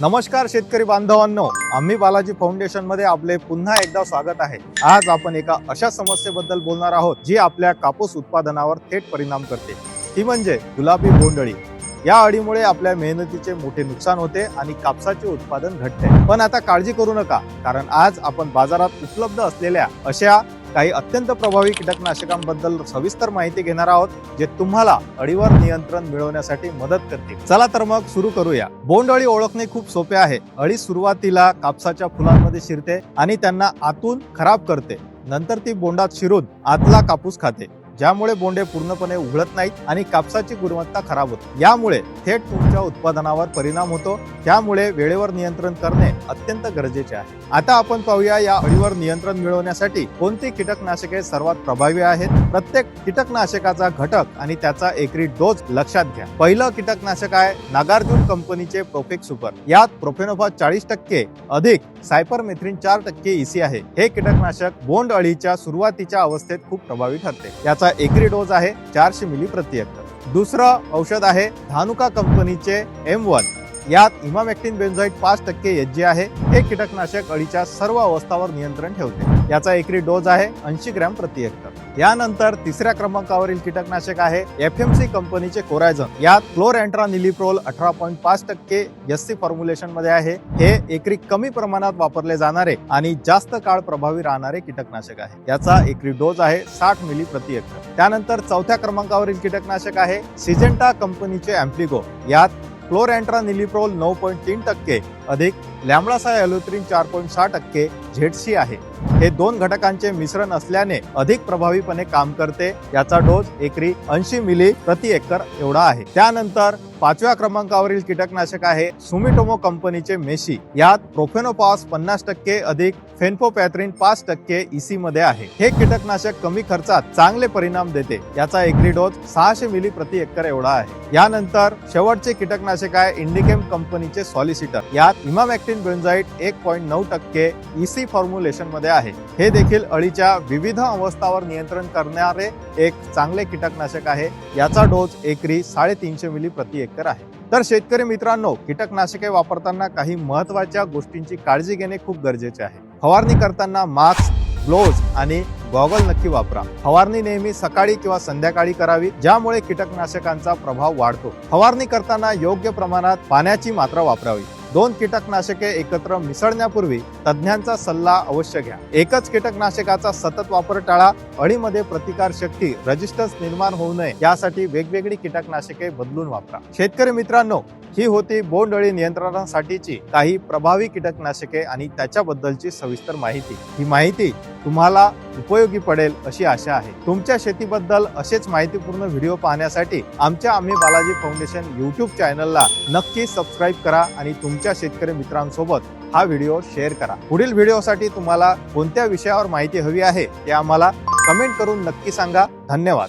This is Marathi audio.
नमस्कार शेतकरी बांधवांनो. आम्ही बालाजी फाउंडेशनमध्ये आपले पुन्हा एकदा स्वागत आहे. आज आपण एका अशा समस्येबद्दल बोलणार आहोत जी आपल्या कापूस उत्पादनावर थेट परिणाम करते. ती म्हणजे गुलाबी बोंडळी या अळीमुळे आपल्या मेहनतीचे मोठे नुकसान होते आणि कापसाचे उत्पादन घटते. पण आता काळजी करू नका कारण आज आपण बाजारात उपलब्ध असलेल्या अशा काही अत्यंत प्रभावी कीटकनाशकांबद्दल सविस्तर माहिती घेणार आहोत जे तुम्हाला अळीवर नियंत्रण मिळवण्यासाठी मदत करतील. चला तर मग सुरू करूया. बोंडअळी ओळखणे खूप सोपे आहे. अळी सुरुवातीला कापसाच्या फुलांमध्ये शिरते आणि त्यांना आतून खराब करते. नंतर ती बोंडात शिरून आतला कापूस खाते. ज्यामुळे बोंडे पूर्णपणे उघडत नाहीत आणि कापसाची गुणवत्ता खराब होते. यामुळे थेट तुमच्या उत्पादनावर परिणाम होतो. त्यामुळे वेळेवर नियंत्रण करणे अत्यंत गरजेचे आहे. आता आपण पाहूया या अळीवर नियंत्रण मिळवण्यासाठी कोणती कीटकनाशके सर्वात प्रभावी आहेत? प्रत्येक कीटकनाशकाचा घटक आणि त्याचा एकरी डोस लक्षात घ्या. पहिलं कीटकनाशक आहे नागार्जुन कंपनीचे प्रोफेक सुपर. यात प्रोफेनोफा चाळीस टक्के अधिक सायपरमेथ्रिन चार टक्के इसी आहे. हे कीटकनाशक बोंड अळीच्या सुरुवातीच्या अवस्थेत खूप प्रभावी ठरते. याचा एकरी डोस आहे चारशे मिली प्रति हेक्टर दुसरं औषध आहे धानुका कंपनीचे एम वन यात इमामॅक्टिन बेन्झाईट पाच टक्के एच जी आहे. हे कीटकनाशक अळीच्या सर्व अवस्थावर नियंत्रण ठेवते. याचा एकरी डोस आहे ऐंशी ग्रॅम प्रति हेक्टर. यानंतर तिसऱ्या क्रमांकावरील कीटकनाशक आहे एफ एम सी कंपनीचे कोरायझन. यात क्लोरॅन्ट्रा निलिप्रोल अठरा पॉईंट पाच टक्के एस सी फॉर्म्युलेशनमध्ये आहे. हे एकरी कमी प्रमाणात वापरले जाणारे आणि जास्त काळ प्रभावी राहणारे कीटकनाशक आहे. याचा एकरी डोस आहे साठ मिली प्रति हेक्टर. त्यानंतर चौथ्या क्रमांकावरील कीटकनाशक आहे सिजेंटा कंपनीचे अँप्लिगो यात क्लोरॅन्ट्रा निलिप्रोल नऊ पॉईंट तीन टक्के अधिक लॅमडासाय एलोथ्रीन चार पॉईंट सहा टक्के झेडसी आहे. हे दोन घटकांचे मिश्रण असल्याने अधिक प्रभावीपणे काम करते. याचा डोस एकरी ऐंशी मिली प्रति एकर एवढा आहे. त्यानंतर पाचव्या क्रमांकावरील कीटकनाशक आहे सुमिटोमो कंपनीचे मेशी. यात प्रोफेनोपॉस पन्नास टक्के अधिक फेन्फोपॅथ्रिन पाच टक्के इसी मध्ये आहे. हे कीटकनाशक कमी खर्चात चांगले परिणाम देते. याचा एकरी डोस सहाशे मिली प्रति एकर एवढा आहे. यानंतर शेवटचे कीटकनाशक आहे इंडिकेम कंपनीचे सॉलिसिटर. यात इमामॅक्टिन बेन्झाईट एक पॉईंट नऊ टक्के इसी सी फॉर्म्युलेशनमध्ये आहे. हे देखील अळीच्या विविध अवस्थावर नियंत्रण करणारे एक चांगले कीटकनाशक आहे. याचा डोस एकरी साडेतीनशे मिली प्रति एकर आहे. तर शेतकरी मित्रांनो कीटकनाशके वापरताना काही महत्त्वाच्या गोष्टींची काळजी घेणे खूप गरजेचे आहे. फवारणी करताना मास्क ग्लोव्ज आणि गॉगल नक्की वापरा. फवारणी नेहमी सकाळी किंवा संध्याकाळी करावी ज्यामुळे कीटकनाशकांचा प्रभाव वाढतो. फवारणी करताना योग्य प्रमाणात पाण्याची मात्रा वापरावी. दोन कीटकनाशके एकत्र मिसळण्यापूर्वी तज्ज्ञांचा सल्ला अवश्य घ्या. एकच कीटकनाशकाचा सतत वापर टाळा अळीमध्ये प्रतिकार शक्ती रजिस्टन्स निर्माण होऊ नये यासाठी वेगवेगळी कीटकनाशके बदलून वापरा. शेतकरी मित्रांनो ही होती बोंडअळी नियंत्रणासाठीची काही प्रभावी कीटकनाशके आणि त्याच्याबद्दलची सविस्तर माहिती. ही माहिती तुम्हाला उपयोगी पडेल अशी आशा आहे. तुमच्या शेतीबद्दल असेच माहितीपूर्ण व्हिडिओ पाहण्यासाठी आमच्या आम्ही बालाजी फाउंडेशन यूट्यूब चॅनलला नक्की सबस्क्राईब करा आणि तुमच्या शेतकरी मित्रांसोबत हा व्हिडिओ शेअर करा. पुढील व्हिडिओसाठी तुम्हाला कोणत्या विषयावर माहिती हवी आहे ते आम्हाला कमेंट करून नक्की सांगा. धन्यवाद.